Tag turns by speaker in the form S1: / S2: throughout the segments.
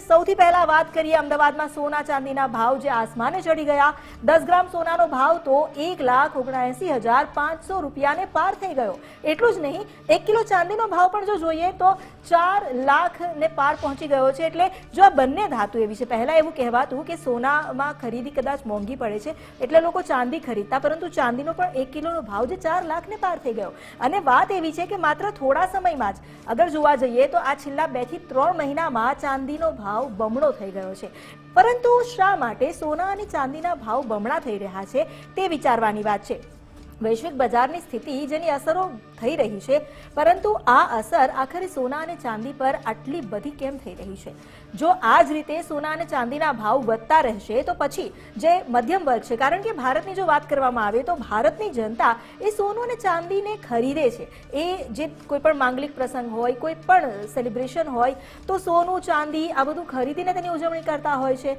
S1: સૌથી પહેલા વાત કરીએ અમદાવાદમાં સોના ચાંદીના ભાવ જે આસમાને ચડી ગયા. દસ ગ્રામ સોનાનો ભાવ તો એક લાખ ઓગણસી હજાર પાંચસો રૂપિયાને પાર થઈ ગયો. એટલું જ નહીં, એક કિલો ચાંદીનો ભાવ પણ જો જોઈએ તો ચાર લાખ ને પાર પહોંચી ગયો છે. એટલે જો આ બંને ધાતુ એવી છે, પહેલા એવું કહેવાતું કે સોનામાં ખરીદી કદાચ મોંઘી પડે છે, એટલે લોકો ચાંદી ખરીદતા, પરંતુ ચાંદીનો પણ એક કિલોનો ભાવ જે ચાર લાખને પાર થઈ ગયો. અને વાત એવી છે કે માત્ર થોડા સમયમાં જ, અગર જોવા જઈએ તો આ છેલ્લા બેથી ત્રણ મહિનામાં ચાંદીનો ભાવ બમણો થઈ ગયો છે. પરંતુ શા માટે સોના અને ચાંદીના ભાવ બમણા થઈ રહ્યા છે તે વિચારવાની વાત છે. વૈશ્વિક બજારની સ્થિતિ જેની અસરો થઈ રહી છે, પરંતુ આ અસર આખરે સોના અને ચાંદી પર આટલી બધી કેમ થઈ રહી છે? જો આ જ રીતે સોના અને ચાંદીના ભાવ વધતા રહેશે, તો પછી જે મધ્યમ વર્ગ છે, કારણ કે ભારતની જો વાત કરવામાં આવે, તો ભારતની જનતા એ સોનું અને ચાંદીને ખરીદે છે. એ જે કોઈ પણ માંગલિક પ્રસંગ હોય કોઈ પણ સેલિબ્રેશન હોય, તો સોનું, ચાંદી આ બધું ખરીદીને તેની ઉજવણી કરતા હોય છે.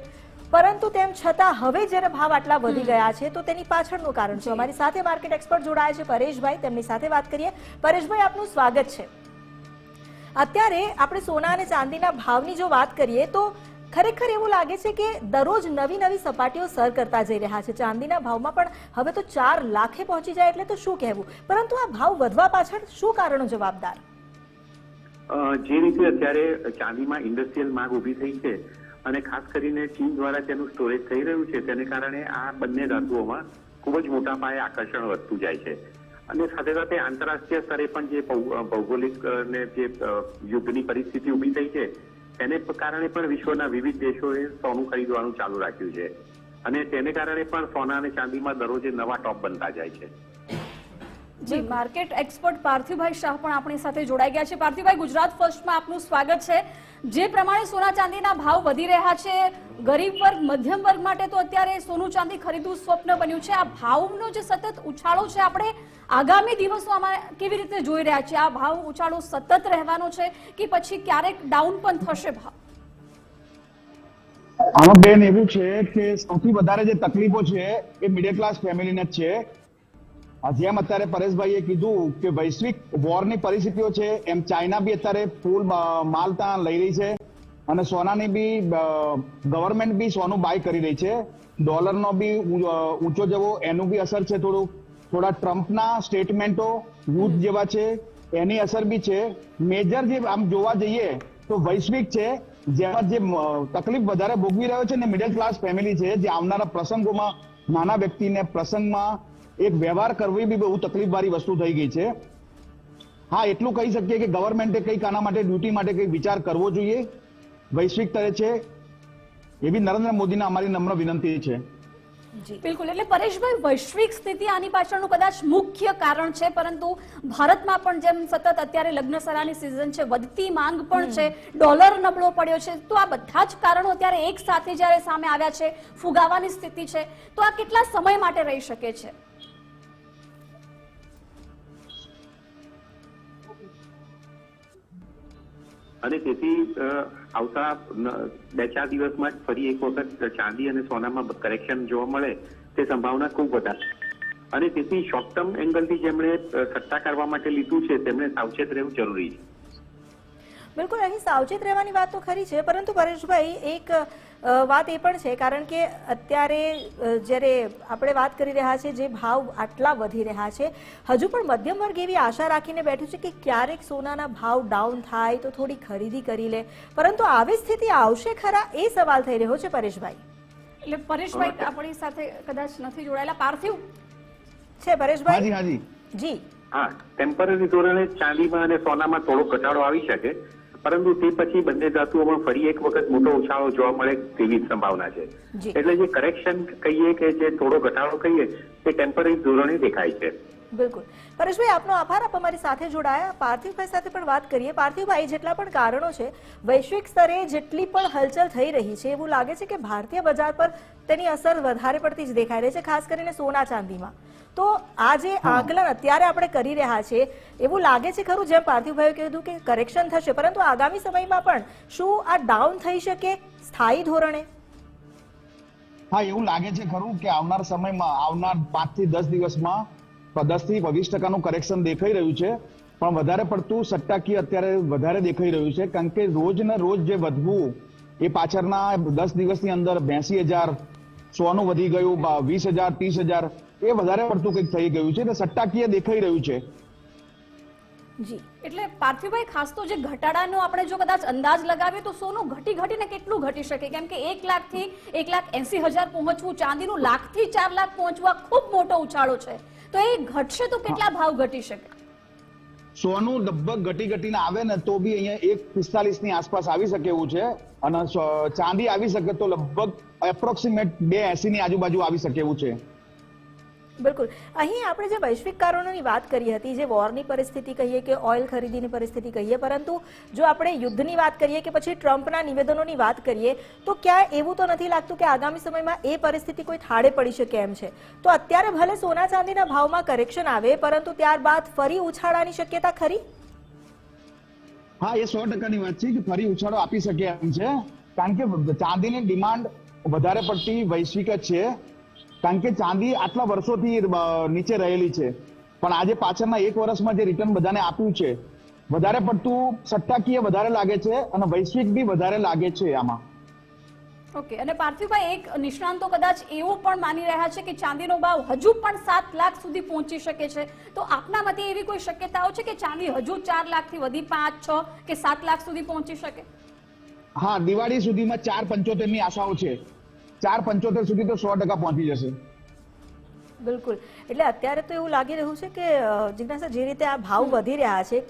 S1: પરંતુ તેમ છતાં હવે જ્યારે ભાવ આટલા વધી ગયા છે તો તેની પાછળનું કારણ છે. અમારી સાથે માર્કેટ એક્સપર્ટ જોડાયા છે પરેશભાઈ. તેમની સાથે વાત કરીએ. પરેશભાઈ આપનું સ્વાગત છે. અત્યારે આપણે સોના અને ચાંદીના ભાવની જો વાત કરીએ તો ખરેખર એવું લાગે છે કે દરરોજ નવી નવી સપાટીઓ સર કરતા જઈ રહ્યા છે. ચાંદીના ભાવમાં પણ હવે તો ચાર લાખે પહોંચી જાય એટલે તો શું કહેવું? પરંતુ આ ભાવ વધવા પાછળ શું કારણો જવાબદાર?
S2: જે રીતે અત્યારે ચાંદીમાં ઇન્ડસ્ટ્રીયલ માંગ ઊભી થઈ છે અને ખાસ કરીને ચીન દ્વારા તેનું સ્ટોરેજ થઈ રહ્યું છે, તેને કારણે આ બંને ધાતુઓમાં ખૂબ જ મોટા પાયે આકર્ષણ વધતું જાય છે. અને સાથે સાથે આંતરરાષ્ટ્રીય સ્તરે પણ જે ભૌગોલિક ને જે યુદ્ધની પરિસ્થિતિ ઊભી થઈ છે, તેને કારણે પણ વિશ્વના વિવિધ દેશોએ સોનું ખરીદવાનું ચાલુ રાખ્યું છે. અને તેને કારણે પણ સોના અને ચાંદીમાં દરરોજે નવા ટોપ બનતા જાય છે.
S3: જી, માર્કેટ એક્સપર્ટ પાર્થિવભાઈ શાહ પણ આપણી સાથે જોડાઈ ગયા છે. પાર્થિવભાઈ, ગુજરાત ફર્સ્ટમાં આપનું સ્વાગત છે. જે પ્રમાણે સોના ચાંદીના ભાવ વધી રહ્યા છે, ગરીબ વર્ગ, મધ્યમ વર્ગ માટે તો અત્યારે સોનું ચાંદી ખરીદવું સ્વપ્ન બન્યું છે. આ ભાવનો જે સતત ઉછાળો છે આપણે આગામી દિવસોમાં કેવી રીતે જોઈ રહ્યા છે આ ભાવ ઉછાળો સતત રહેવાનો છે કે પછી ક્યારેક ડાઉન પણ થશે ભાવ
S4: આમાં બેન એવું છે કે સૌથી વધારે જે તકલીફો છે એ મિડલ ક્લાસ ફેમિલીને જ છે. જેમ અત્યારે પરેશભાઈએ કીધું કે વૈશ્વિક વોરની પરિસ્થિતિઓ છે, એમ ચાઇના બી અત્યારે ફૂલ માલ ત્યાં લઈ રહી છે અને સોનાની બી ગવર્મેન્ટ બી સોનું બાય કરી રહી છે. ડોલરનો બી ઊંચો જવો એનું બી અસર છે થોડું થોડા ટ્રમ્પના સ્ટેટમેન્ટો યુદ્ધ જેવા છે, એની અસર બી છે. મેજર જે આમ જોવા જઈએ તો વૈશ્વિક છે, જેમાં જે તકલીફ વધારે ભોગવી રહ્યો છે ને મિડલ ક્લાસ ફેમિલી છે, જે આવનારા પ્રસંગોમાં નાના વ્યક્તિને પ્રસંગમાં એક વ્યવહાર કરવી બી બહુ તકલીફવાળી વસ્તુ થઈ ગઈ છે. હા, એટલું કહી શકીએ કે ગવર્મેન્ટે કંઈક આના માટે ડ્યુટી માટે કંઈક વિચાર કરવો જોઈએ. વૈશ્વિક સ્તરે છે. એવી નરેન્દ્ર મોદીને અમારી નમ્ર વિનંતી છે.
S3: બિલકુલ. એટલે પરેશભાઈ, વૈશ્વિક સ્થિતિ આની પાછળનું કદાચ મુખ્ય કારણ છે, પરંતુ ભારતમાં પણ જેમ સતત અત્યારે લગ્નસરાની સિઝન છે, વધતી માંગ પણ છે ડોલર નબળો પડ્યો છે. તો આ બધા જ કારણો અત્યારે એક સાથે જ્યારે સામે આવ્યા છે, ફુગાવાની સ્થિતિ છે. તો આ કેટલા સમય માટે રહી શકે છે?
S2: અને તેથી આવતા બે ચાર દિવસમાં જ ફરી એક વખત ચાંદી અને સોનામાં કરેક્શન જોવા મળે, તે સંભાવના ખૂબ વધારે. અને તેથી શોર્ટ ટર્મ એંગલથી જેમણે સટ્ટા કરવા માટે લીધું છે, તેમણે સાવચેત રહેવું જરૂરી છે.
S1: બિલકુલ અહીં સાવચેત રહેવાની વાત તો ખરી છે પરંતુ પરેશભાઈ એક વાત એ પણ છે કારણ કે અત્યારે જ્યારે આપણે વાત કરી રહ્યા છીએ જે ભાવ આટલા વધી રહ્યા છે હજુ પણ મધ્યમ વર્ગ એવી આશા રાખીને બેઠું છે કે ક્યારેક સોનાના ભાવ ડાઉન થાય તો થોડી ખરીદી કરી લે. પરંતુ આવી સ્થિતિ આવશે ખરા એ સવાલ થઈ રહ્યો છે પરેશભાઈ.
S3: એટલે પરેશભાઈ આપણી સાથે કદાચ નથી જોડાયેલા. પાર્થિવ?
S1: છે પરેશભાઈ?
S4: હાજી
S1: જી.
S2: હા ટેમ્પરરી ધોરણે ચાંદીમાં અને સોનામાં થોડો ઘટાડો આવી શકે. પરંતુ તે પછી બંને ધાતુઓમાં ફરી એક વખત મોટો ઉછાળો જોવા મળે તેવી સંભાવના છે. એટલે જે કરેક્શન કહીએ કે જે થોડો ઘટાડો કહીએ તે ટેમ્પરરી ધોરણે દેખાય છે.
S1: બિલકુલ. પરેશભાઈ આપનો આભાર. આપ અમારી સાથે જોડાયા. પાર્થિવભાઈ સાથે પણ વાત કરીએ. પાર્થિવભાઈ જેટલા પણ કારણો છે વૈશ્વિક સ્તરે જેટલી પણ હલચલ થઈ રહી છે એવું લાગે છે કે ભારતીય બજાર પર તેની અસર વધારે પડતી જ દેખાઈ રહી છે ખાસ કરીને સોના ચાંદીમાં. તો આ જે આકલન અત્યારે આપણે કરી રહ્યા છે એવું લાગે છે ખરું? જેમ પાર્થિવભાઈએ કીધું કે કરેક્શન થશે પરંતુ આગામી સમયમાં પણ શું આ ડાઉન થઈ શકે સ્થાયી ધોરણે?
S4: હા એવું લાગે છે ખરું કે આવનાર સમયમાં આવનાર પાંચથી દસ દિવસમાં દસથી વીસ ટકાનું કરેક્શન દેખાઈ રહ્યું છે. પણ વધારે પડતું સટ્ટાકીય અત્યારે વધારે દેખાઈ રહ્યું છે. કારણ કે રોજ ને રોજ જે વધવું, એ પાછળના દસ દિવસની અંદર બેસી હજાર, સોનું વધી ગયું વીસ હજાર, ત્રીસ હજાર, એ વધારે પડતું કંઈક થઈ ગયું છે. એટલે સટ્ટાકીય દેખાઈ રહ્યું છે.
S1: જી.
S3: એટલે પાર્થિવભાઈ ખાસ તો જે ઘટાડાનો આપણે જો કદાચ અંદાજ લગાવીએ તો સોનું ઘટી ઘટીને કેટલું ઘટી શકે? કેમ કે એક લાખથી એક લાખ એસી હજાર પહોંચવું ચાંદીનું લાખથી ચાર લાખ પહોંચવા ખૂબ મોટો ઉછાળો છે. તો એ ઘટશે તો કેટલા ભાવ ઘટી શકે?
S4: સોનું લગભગ ઘટી ઘટીને આવે ને તો બી અહીંયા એક પિસ્તાલીસની આસપાસ આવી શકે એવું છે. અને ચાંદી આવી શકે તો લગભગ એપ્રોક્સિમેટ બે એસી ની આજુબાજુ આવી શકે એવું છે.
S1: બિલકુલ. અહીં આપણે જે વૈશ્વિક કારણોની વાત કરી હતી, જે વોરની પરિસ્થિતિ કહીએ કે ઓઇલ ખરીદીની પરિસ્થિતિ કહીએ, પરંતુ જો આપણે યુદ્ધની વાત કરીએ કે પછી ટ્રમ્પના નિવેદનોની વાત કરીએ, તો ક્યાં એવું તો નથી લાગતું કે આગામી સમયમાં એ પરિસ્થિતિ કોઈ થાળે પડી શકે એમ છે. તો અત્યારે ભલે સોના ચાંદીના ભાવમાં કરેક્શન આવે, પરંતુ ત્યારબાદ ફરી ઉછાળાની શક્યતા ખરી?
S4: હા, એ સો ટકાની વાત છે કે ફરી ઉછાળો આપી શકે એમ છે. કારણ કે ચાંદીની ડિમાન્ડ વધારે પડતી વૈશ્વિક જ છે. કારણ કે ચાંદી આટલા વર્ષોથી નીચે રહેલી છે. પણ આજે પાછળના એક વર્ષમાં જે રિટર્ન બધાને આપ્યું છે વધારે પડતું સટ્ટાકીય વધારે લાગે છે અને વૈશ્વિક બી વધારે લાગે છે આમાં.
S3: ઓકે અને પાર્થિવભાઈ એક નિષ્ણાંતો કદાચ એવું પણ માની રહ્યા છે કે ચાંદીનો ભાવ હજુ પણ સાત લાખ સુધી પહોંચી શકે છે. તો આપના મતે એવી કોઈ શક્યતાઓ છે કે ચાંદી હજુ ચાર લાખથી વધી પાંચ છ કે સાત લાખ સુધી પહોંચી શકે?
S4: હા દિવાળી સુધીમાં ચાર પંચોતેરની આશાઓ છે. ચાર પંચોતેર સુધી તો સો ટકા પહોંચી જશે.
S1: બિલકુલ. એટલે અત્યારે તો એવું લાગી રહ્યું છે કે જિજ્ઞાસા, જે રીતે આ ભાવ વધી રહ્યા છે,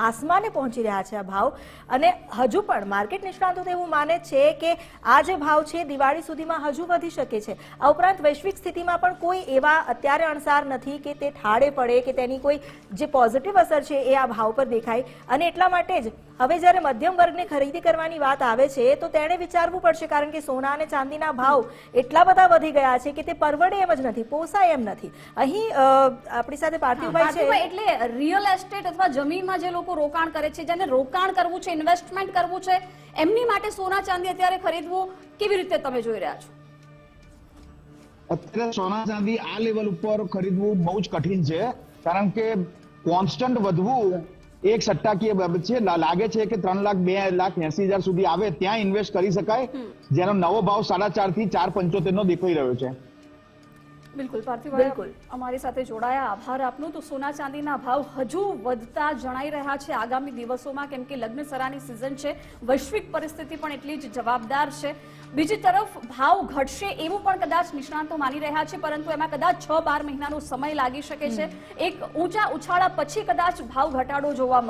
S1: આસમાને પહોંચી રહ્યા છે આ ભાવ. અને હજુ પણ માર્કેટ નિષ્ણાતો તો એવું માને છે કે, આ જે ભાવ છે, દિવાળી સુધીમાં હજુ વધી શકે છે. આ ઉપરાંત વૈશ્વિક સ્થિતિમાં પણ કોઈ એવા અત્યારે અણસાર નથી કે તે ઠાડે પડે, કે તેની કોઈ જે પોઝિટિવ અસર છે એ આ ભાવ પર દેખાય. અને એટલા માટે જ હવે જ્યારે મધ્યમ વર્ગને ખરીદી કરવાની વાત આવે છે તો તેણે વિચારવું પડશે કારણ કે સોના અને ચાંદીના ભાવ એટલા બધા વધી ગયા છે કે તે પરવડે એમ જ નથી પોસાય એમ નથી. અહીં આપણી સાથે પાર્થિવભાઈ છે.
S3: એટલે રિયલ એસ્ટેટ અથવા જમીનમાં જે લોકો રોકાણ કરે છે જેને રોકાણ કરવું છે ઇન્વેસ્ટમેન્ટ કરવું છે એમની માટે સોના ચાંદી અત્યારે ખરીદવું કેવી રીતે તમે જોઈ રહ્યા છો?
S4: અત્યારે સોના ચાંદી આ લેવલ ઉપર ખરીદવું બહુ જ કઠિન છે કારણ કે કોન્સ્ટન્ટ વધવું એક સટ્ટાકીય બાબત છે લાગે છે કે ત્રણ લાખ બે લાખ એસી હજાર સુધી આવે ત્યાં ઇન્વેસ્ટ કરી શકાય. જેનો નવો ભાવ સાડા ચારથી ચાર પંચોતેર નો દેખાઈ રહ્યો છે.
S3: બિલકુલ પાર્થિવભાઈ
S1: બિલકુલ.
S3: અમારી સાથે જોડાયા. આભાર આપનો. તો સોના ચાંદીના ભાવ હજુ વધતા જણાઈ રહ્યા છે આગામી દિવસોમાં કેમ કે લગ્ન સરાની સિઝન છે. વૈશ્વિક પરિસ્થિતિ પણ એટલી જ જવાબદાર છે. બીજી તરફ ભાવ ઘટશે એવું પણ કદાચ નિષ્ણાંતો માની રહ્યા છે પરંતુ એમાં કદાચ છ બાર મહિનાનો સમય લાગી શકે છે. એક ઊંચા ઉછાળા પછી કદાચ ભાવ ઘટાડો જોવા મળે.